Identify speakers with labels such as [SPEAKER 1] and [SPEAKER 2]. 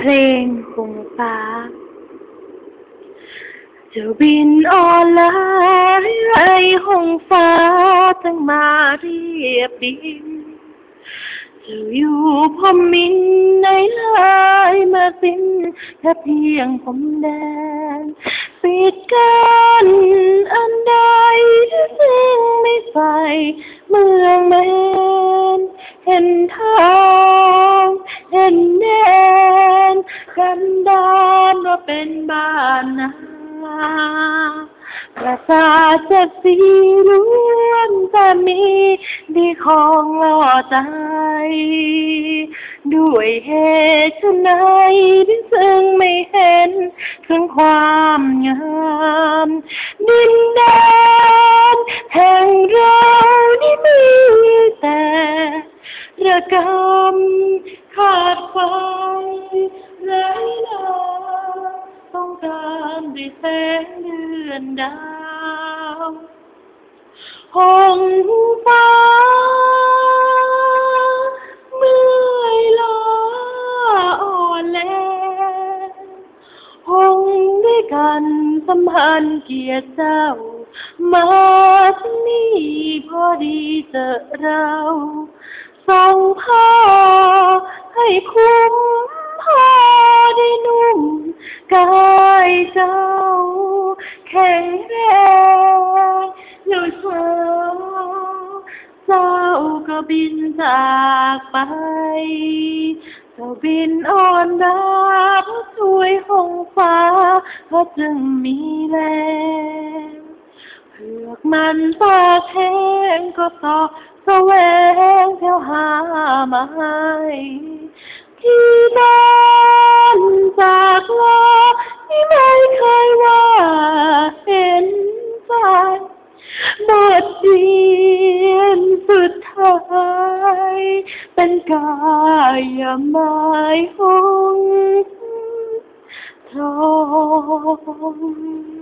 [SPEAKER 1] เพลงคงฟ้า จะบินออนลายไรหงฟ้าจังมาเรียบดินจะอยู่พมมินในลายมาสิ้นแค่เพียงผมแดนปิดกันอันใดซึ่งไม่ใส่เมืองแมนเห็นทางเห็นแนว เป็นบ้านนาประสาทจะสีล้วนแต่มีดีของล่อใจ ด้วยเหตุไฉนที่ซึ่งไม่เห็นถึงความงามดินแดนแห่งเรานี่มีแต่ระกำขาดไฟ ตารด้วยแสงเดือนดาวหงฟ้าเมื่อยล้าอ่อนแลหงด้วยกันสัมพันธ์เกียรติเจ้า มาที่นี่พอดีเจอเราส่งผ้าให้คุ้ม เจ้าแข็งแรงอยู่เช้าเจ้าก็บินจากไปเจ้าบินอ่อนดาเพราะช่วยหงฟ้าเพราะจึงมีแรงเผือกมันปากแห้งก็ต่อแสวงแถวหามาให้ วียนสุดท้าย เป็นกายหมายหงทอง